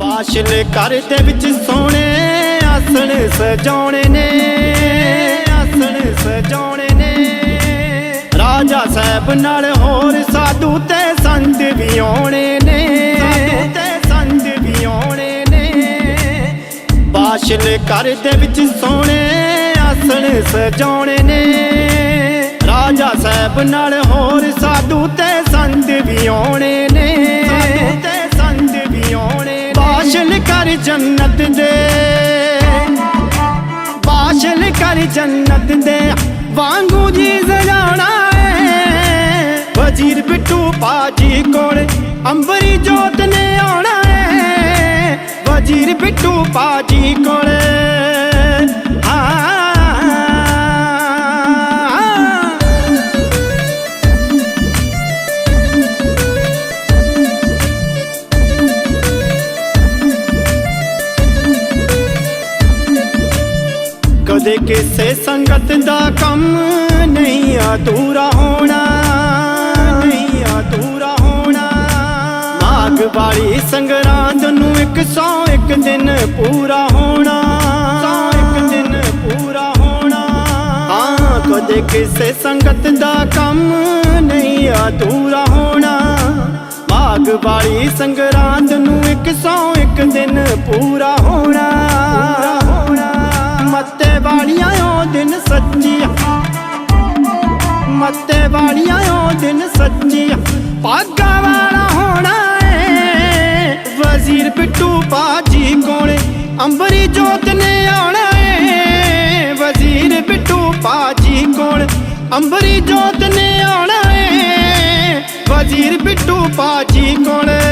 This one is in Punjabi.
ਬਾਸ਼ਲ ਘਰ ਦੇ ਵਿੱਚ ਸੋਹਣੇ ਆਸਣ ਸਜਾਉਣੇ ਨੇ, ਆਸਣ ਸਜਾਉਣੇ ਨੇ। ਰਾਜਾ ਸਾਹਿਬ ਨਾਲ ਹੋਰ ਸਾਧੂ ਤੇ ਸੰਤ ਵੀ ਆਉਣੇ ਨੇ। ਸਾਧੂ ਤੇ ਸੰਤ ਵੀ ਆਉਣੇ ਨੇ। ਬਾਸ਼ਲ ਘਰ ਦੇ ਵਿੱਚ ਸੋਹਣੇ ਆਸਣ ਸਜਾਉਣੇ ਨੇ। ਰਾਜਾ ਸਾਹਿਬ ਨਾਲ ਹੋਰ ਸਾਧੂ ਤੇ ਸੰਤ ਵੀ ਆਉਣੇ ਨੇ। ਕਰ ਜੰਨਤ ਦੇ। ਬਾਸ਼ਲ ਕਰ ਜੰਨਤ ਦੇ। ਵਾਂਗੂ ਜੀ ਸਜਾਉਣਾ ਏ ਵਜ਼ੀਰ ਬਿੱਟੂ ਬਾਜੀ ਕੋਲ ਅੰਬਰੀ ਜੋਤ ਨੇ ਆਉਣਾ ਏ ਵਜ਼ੀਰ ਬਿੱਟੂ ਬਾਜੀ ਕੋਲ ਕਦੇ ਕਿਸੇ ਸੰਗਤ ਦਾ ਕੰਮ ਨਹੀਂ ਅਧੂਰਾ ਹੋਣਾ ਨਹੀਂ ਅਧੂਰਾ ਹੋਣਾ। ਮਾਗ ਵਾਲੀ ਸੰਗਰਾਂਦ ਨੂੰ ਇੱਕ ਸੌ ਇੱਕ ਦਿਨ ਪੂਰਾ ਹੋਣਾ, ਸੌ ਇੱਕ ਦਿਨ ਪੂਰਾ ਹੋਣਾ। ਹਾਂ, ਕਦੇ ਕਿਸੇ ਸੰਗਤ ਦਾ ਕੰਮ ਨਹੀਂ ਅਧੂਰਾ ਹੋਣਾ। ਮਾਗ ਵਾਲੀ ਸੰਗਰਾਂਦ ਨੂੰ ਇੱਕ ਸੌ ਇੱਕ ਦਿਨ ਪੂਰਾ ਹੋਣਾ। ਸੱਚੀਆਂ ਪਾਗਾ ਵਾਲਾ ਹੋਣਾ ਏ। ਵਜ਼ੀਰ ਬਿੱਟੂ ਬਾਜੀ ਕੋਲੇ, ਅੰਬਰੀ ਜੋਤ ਨੇ ਆਉਣਾ ਏ। ਵਜ਼ੀਰ ਬਿੱਟੂ ਬਾਜੀ ਕੋਲ, ਅੰਬਰੀ ਜੋਤ ਨੇ ਆਉਣਾ ਏ। ਵਜ਼ੀਰ ਬਿੱਟੂ ਬਾਜੀ ਕੋਲੇ।